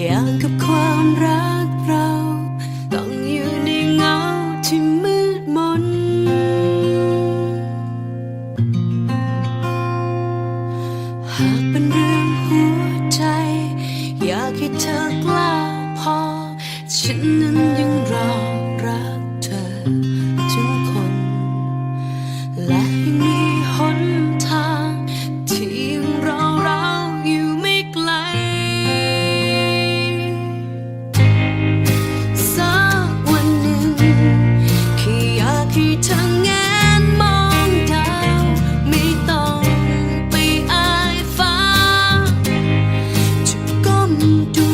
อย่างกับความรักเรา ต้องอยู่ในเงาที่มืดมน หากเป็นเรื่องหัวใจ อยากให้เธอกล้าพอ ฉันนั้นยัง ต้